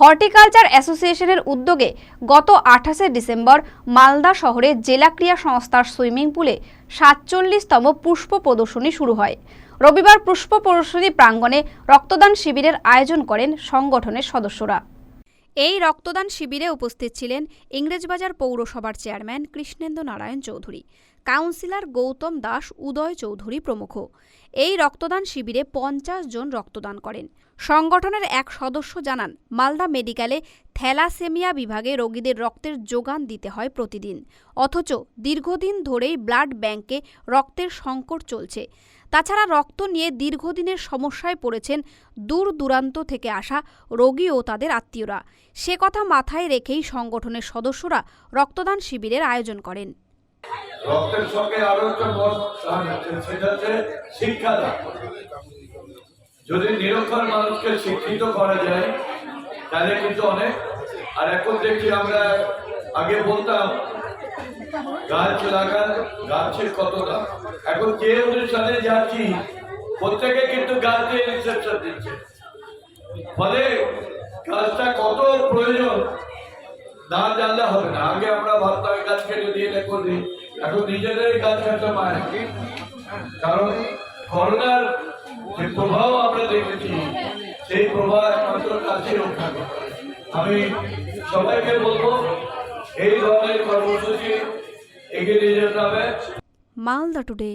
Horticulture অ্যাসোসিয়েশনের উদ্যোগে গত আঠাশে ডিসেম্বর মালদা শহরে জেলা ক্রিয়া সংস্থার সুইমিং পুলে সাতচল্লিশতম পুষ্প প্রদর্শনী শুরু হয়। রবিবার পুষ্প প্রদর্শনী প্রাঙ্গণে রক্তদান শিবিরের আয়োজন করেন সংগঠনের সদস্যরা। এই রক্তদান শিবিরে উপস্থিত ছিলেন ইংরেজবাজার পৌরসভার চেয়ারম্যান কৃষ্ণেন্দ্র নারায়ণ চৌধুরী, কাউন্সিলর গৌতম দাস উদয় চৌধুরী প্রমুখ। এই রক্তদান শিবিরে পঞ্চাশ জন রক্তদান করেন। সংগঠনের এক সদস্য জানান, মালদা মেডিকেলে থ্যালাসেমিয়া বিভাগে রোগীদের রক্তের যোগান দিতে হয় প্রতিদিন, অথচ দীর্ঘদিন ধরেই ব্লাড ব্যাংকে রক্তের সংকট চলছে। তাছাড়া রক্ত নিয়ে দীর্ঘদিনের সমস্যায় পড়েছেন দূর দূরান্ত থেকে আসা রোগী ও তাদের আত্মীয়রা। সে কথা মাথায় রেখেই সংগঠনের সদস্যরা রক্তদান শিবিরের আয়োজন করেন। রক্তের সঙ্গে আরও সেটা যদি নিরক্ষর মানুষকে শিক্ষিত করা যায়, তাহলে কিন্তু অনেক। আর এখন দেখছি আমরা আগে বলতাম গাছ লাগান গাছের কত এখন যে অনুষ্ঠানে যাচ্ছি, প্রত্যেকে কিন্তু গাছ রিসেপশন দিচ্ছে। ফলে গাছটা কত প্রয়োজন, না জানলে হবে না। আগে আমরা ভাবতাম গাছ কেটে দিয়ে করি, এখন নিজেদেরই গাছ কাটা মায় কারণ করোনার যে প্রভাব আমরা দেখেছি, সেই প্রভাব একমাত্র কাছে রক্ষা আমি সবাইকে বলব এই ধরনের কর্মসূচি এগিয়ে নিয়ে যেতে হবে। মালদা টুডে